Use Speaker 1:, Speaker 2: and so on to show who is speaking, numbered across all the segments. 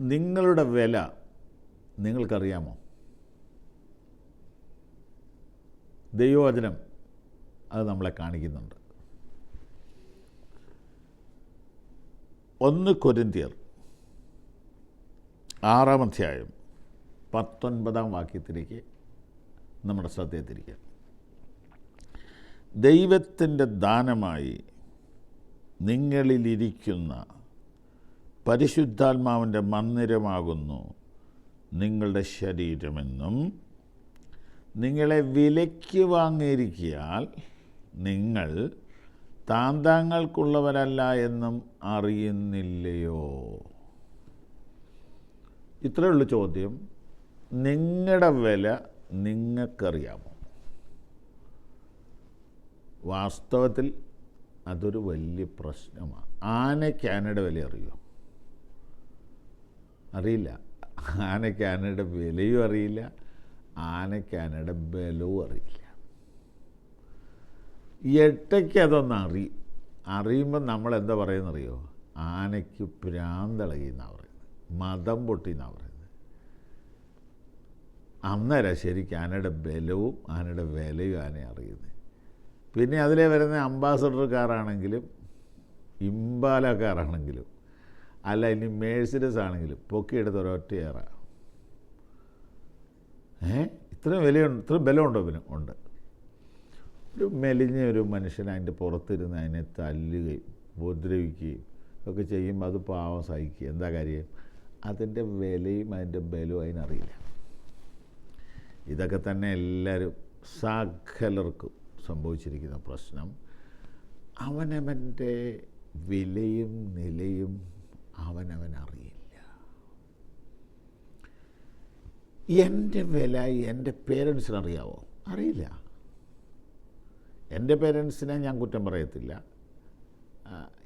Speaker 1: നിങ്ങളുടെ വില നിങ്ങൾക്കറിയാമോ? ദൈവവചനം അത് നമ്മളെ കാണിക്കുന്നുണ്ട്. ഒന്ന് കൊരിന്തിയർ ആറാം അധ്യായം പത്തൊൻപതാം വാക്യത്തിലേക്ക് നമ്മുടെ ശ്രദ്ധയെ തിരിക്കുക ദൈവത്തിന്റെ ദാനമായി നിങ്ങളിലിരിക്കുന്ന പരിശുദ്ധാത്മാവിന്റെ മന്ദിരമാകുന്നു നിങ്ങളുടെ ശരീരമെന്നും നിങ്ങളെ വിലയ്ക്ക് വാങ്ങിയിരിക്കിയാൽ നിങ്ങൾ താന്താങ്ങൾക്കുള്ളവരല്ല എന്നും അറിയുന്നില്ലയോ? ഇത്രയേ ഉള്ളൂ ചോദ്യം. നിങ്ങളുടെ വില നിങ്ങൾക്കറിയാമോ? വാസ്തവത്തിൽ അതൊരു വലിയ പ്രശ്നമാണ്. ആനയ്ക്ക് ആനയുടെ വില അറിയോ അറിയില്ല. ആനയ്ക്ക് ആനയുടെ വിലയും അറിയില്ല. ആനയ്ക്ക് ആനയുടെ ബലവും അറിയില്ല. എട്ടയ്ക്ക് അതൊന്ന് അറിയും അറിയുമ്പോൾ നമ്മൾ എന്താ പറയുന്നറിയോ? ആനയ്ക്ക് പ്രാന്തളകി എന്നാണ് പറയുന്നത്. മതം പൊട്ടി എന്നാണ് പറയുന്നത്. അന്നേരം ശരിക്കും ആനയുടെ ബലവും ആനയുടെ വിലയും ആനയെ അറിയുന്നത് പിന്നെ അതിലെ വരുന്ന അംബാസഡർ കാറാണെങ്കിലും ഇമ്പാല കാറാണെങ്കിലും അല്ല ഇനി മേഴ്സിഡസ് ആണെങ്കിലും പൊക്കിയെടുത്ത ഒരൊറ്റ ഏറ. ഏ? ഇത്രയും വിലയുണ്ട് ഇത്രയും ബലമുണ്ടോ പിന്നെ? ഉണ്ട്. ഒരു മെലിഞ്ഞ ഒരു മനുഷ്യൻ അതിന്റെ പുറത്തിരുന്ന് അതിനെ തല്ലുകയും ഉപദ്രവിക്കുകയും ഒക്കെ ചെയ്യുമ്പോൾ അത് പാവം സഹിക്കുക. എന്താ കാര്യം? അതിന്റെ വിലയും അതിന്റെ ബലവും അതിനറിയില്ല. ഇതൊക്കെ തന്നെ എല്ലാവരും സകലർക്കും സംഭവിച്ചിരിക്കുന്ന പ്രശ്നം. അവനവന്റെ വിലയും നിലയും അവനവൻ അറിയില്ല എന്റെ വില എന്റെ പേരൻസിന് അറിയാവോ അറിയില്ല. എന്റെ പേരൻസിനെ ഞാൻ കുറ്റം പറയത്തില്ല.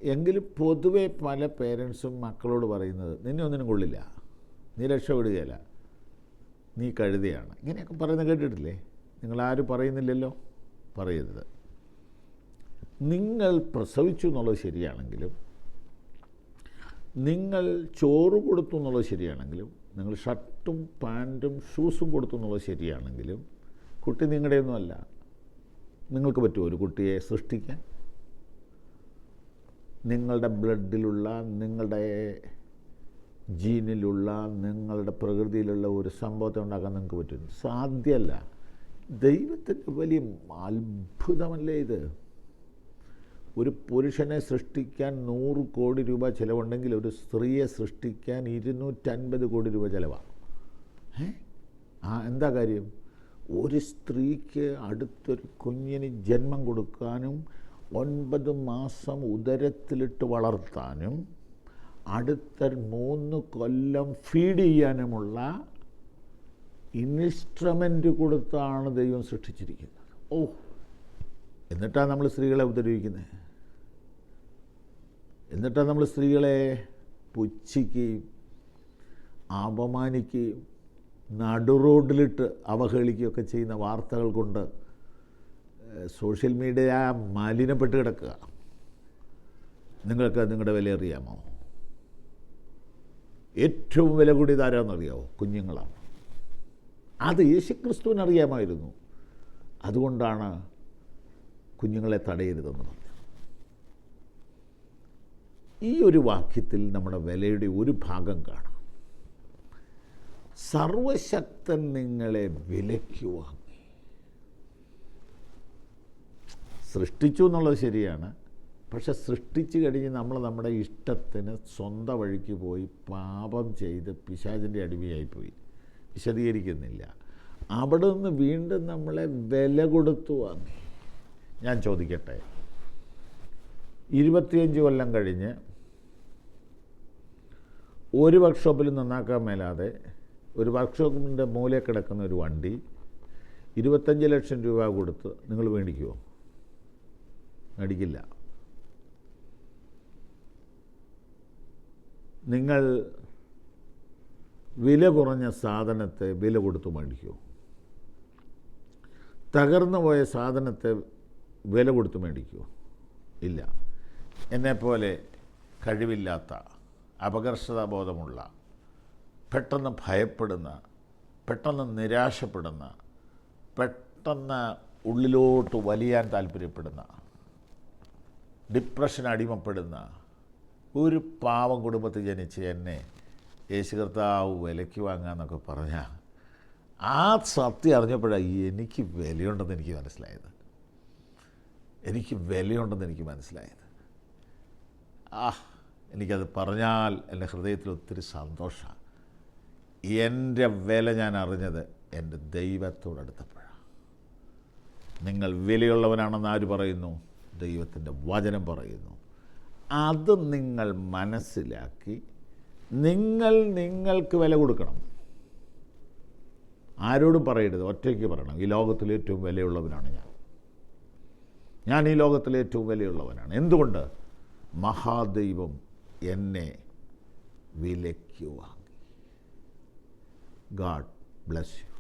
Speaker 1: എങ്കിലും പൊതുവെ പല പേരൻസും മക്കളോട് പറയുന്നത് നിന്നെ ഒന്നിനും കൊള്ളില്ല. നീ രക്ഷപ്പെടുകയില്ല. നീ കഴുതയാണ്. ഇങ്ങനെയൊക്കെ പറയുന്നത് കേട്ടിട്ടില്ലേ? നിങ്ങളാരും പറയുന്നില്ലല്ലോ? പറയരുത്. നിങ്ങൾ പ്രസവിച്ചു എന്നുള്ളത് ശരിയാണെങ്കിലും നിങ്ങൾ ചോറ് കൊടുത്തു എന്നുള്ളത് ശരിയാണെങ്കിലും നിങ്ങൾ ഷർട്ടും പാന്റും ഷൂസും കൊടുത്തു എന്നുള്ളത് ശരിയാണെങ്കിലും കുട്ടി നിങ്ങളുടെയൊന്നുമല്ല നിങ്ങൾക്ക് പറ്റുമോ ഒരു കുട്ടിയെ സൃഷ്ടിക്കാൻ? നിങ്ങളുടെ ബ്ലഡിലുള്ള നിങ്ങളുടെ ജീനിലുള്ള നിങ്ങളുടെ പ്രകൃതിയിലുള്ള ഒരു സംഭവത്തെ ഉണ്ടാക്കാൻ നിങ്ങൾക്ക് പറ്റും സാധ്യമല്ല. ദൈവത്തിന്റെ വലിയ അത്ഭുതമല്ലേ ഇത്? ഒരു പുരുഷനെ സൃഷ്ടിക്കാൻ നൂറ് കോടി രൂപ ചിലവുണ്ടെങ്കിൽ ഒരു സ്ത്രീയെ സൃഷ്ടിക്കാൻ ഇരുന്നൂറ്റൻപത് കോടി രൂപ ചിലവാണ് ഏ ആ എന്താ കാര്യം? ഒരു സ്ത്രീക്ക് അടുത്തൊരു കുഞ്ഞിന് ജന്മം കൊടുക്കാനും ഒൻപത് മാസം ഉദരത്തിലിട്ട് വളർത്താനും അടുത്ത മൂന്ന് കൊല്ലം ഫീഡ് ചെയ്യാനുമുള്ള ഇൻസ്ട്രുമെന്റ് കൊടുത്താണ് ദൈവം സൃഷ്ടിച്ചിരിക്കുന്നത്. ഓ എന്നിട്ടാണ് നമ്മൾ സ്ത്രീകളെ ഉപദ്രവിക്കുന്നത് എന്നിട്ടാണ് നമ്മൾ സ്ത്രീകളെ പുച്ഛിക്കുകയും അപമാനിക്കുകയും നടുറോഡിലിട്ട് അവഹേളിക്കുകയൊക്കെ ചെയ്യുന്ന വാർത്തകൾ കൊണ്ട് സോഷ്യൽ മീഡിയ മലിനപ്പെട്ട് കിടക്കുക. നിങ്ങൾക്ക് നിങ്ങളുടെ വില അറിയാമോ? ഏറ്റവും വില കൂടിയത് അറിയാമോ കുഞ്ഞുങ്ങളാണ്. അത് യേശുക്രിസ്തുവിനറിയാമായിരുന്നു. അതുകൊണ്ടാണ് കുഞ്ഞുങ്ങളെ തടയരുതെന്ന് ഈ ഒരു വാക്യത്തിൽ നമ്മുടെ വിലയുടെ ഒരു ഭാഗം കാണാം. സർവശക്തൻ നിങ്ങളെ വിലയ്ക്ക് വാങ്ങി. സൃഷ്ടിച്ചു എന്നുള്ളത് ശരിയാണ്. പക്ഷെ സൃഷ്ടിച്ചു കഴിഞ്ഞ് നമ്മൾ നമ്മുടെ ഇഷ്ടത്തിന് സ്വന്തം വഴിക്ക് പോയി പാപം ചെയ്ത് പിശാചിന്റെ അടിമയായിപ്പോയി വിശദീകരിക്കുന്നില്ല. അവിടെ നിന്ന് വീണ്ടും നമ്മളെ വില കൊടുത്തു വാങ്ങി. ഞാൻ ചോദിക്കട്ടെ? ഇരുപത്തിയഞ്ച് കൊല്ലം കഴിഞ്ഞ് ഒരു വർക്ക്ഷോപ്പിൽ നന്നാക്കാൻ മേലാതെ ഒരു വർക്ക്ഷോപ്പിന്റെ മൂലയിൽ കിടക്കുന്ന ഒരു വണ്ടി ഇരുപത്തഞ്ച് ലക്ഷം രൂപ കൊടുത്ത് നിങ്ങൾ മേടിക്കുമോ മേടിക്കില്ല. നിങ്ങൾ വില കുറഞ്ഞ സാധനത്തെ വില കൊടുത്ത് മേടിക്കുമോ തകർന്നു പോയ സാധനത്തെ വില കൊടുത്ത് മേടിക്കുമോ ഇല്ല. എന്നെപ്പോലെ കഴിവില്ലാത്ത അപകർഷതാബോധമുള്ള പെട്ടെന്ന് ഭയപ്പെടുന്ന പെട്ടെന്ന് നിരാശപ്പെടുന്ന പെട്ടെന്ന് ഉള്ളിലോട്ട് വലിയാൻ താല്പര്യപ്പെടുന്ന ഡിപ്രഷൻ അടിമപ്പെടുന്ന ഒരു പാവം കുടുംബത്തിൽ ജനിച്ച് എന്നെ യേശു കർത്താവ് വിലയ്ക്ക് വാങ്ങാന്നൊക്കെ പറഞ്ഞാൽ ആ സത്യം അറിഞ്ഞപ്പോഴാണ് എനിക്ക് വിലയുണ്ടെന്ന് എനിക്ക് മനസ്സിലായത്. എനിക്ക് വിലയുണ്ടെന്ന് എനിക്ക് മനസ്സിലായത്. ആ എനിക്കത് പറഞ്ഞാൽ എന്റെ ഹൃദയത്തിൽ ഒത്തിരി സന്തോഷമാണ്. എന്റെ വില ഞാൻ അറിഞ്ഞത് എന്റെ ദൈവത്തോടടുത്തപ്പോഴാണ് നിങ്ങൾ വിലയുള്ളവനാണെന്ന് ആര് പറയുന്നു? ദൈവത്തിന്റെ വചനം പറയുന്നു. അത് നിങ്ങൾ മനസ്സിലാക്കി നിങ്ങൾ നിങ്ങൾക്ക് വില കൊടുക്കണം. ആരോടും പറയരുത് ഒറ്റയ്ക്ക് പറയണം. ഈ ലോകത്തിൽ ഏറ്റവും വിലയുള്ളവനാണ് ഞാൻ. ഞാൻ ഈ ലോകത്തിൽ ഏറ്റവും വിലയുള്ളവനാണ്. എന്തുകൊണ്ട്? മഹാദൈവം എന്നെ വിലയ്ക്ക് വാങ്ങി. God bless you.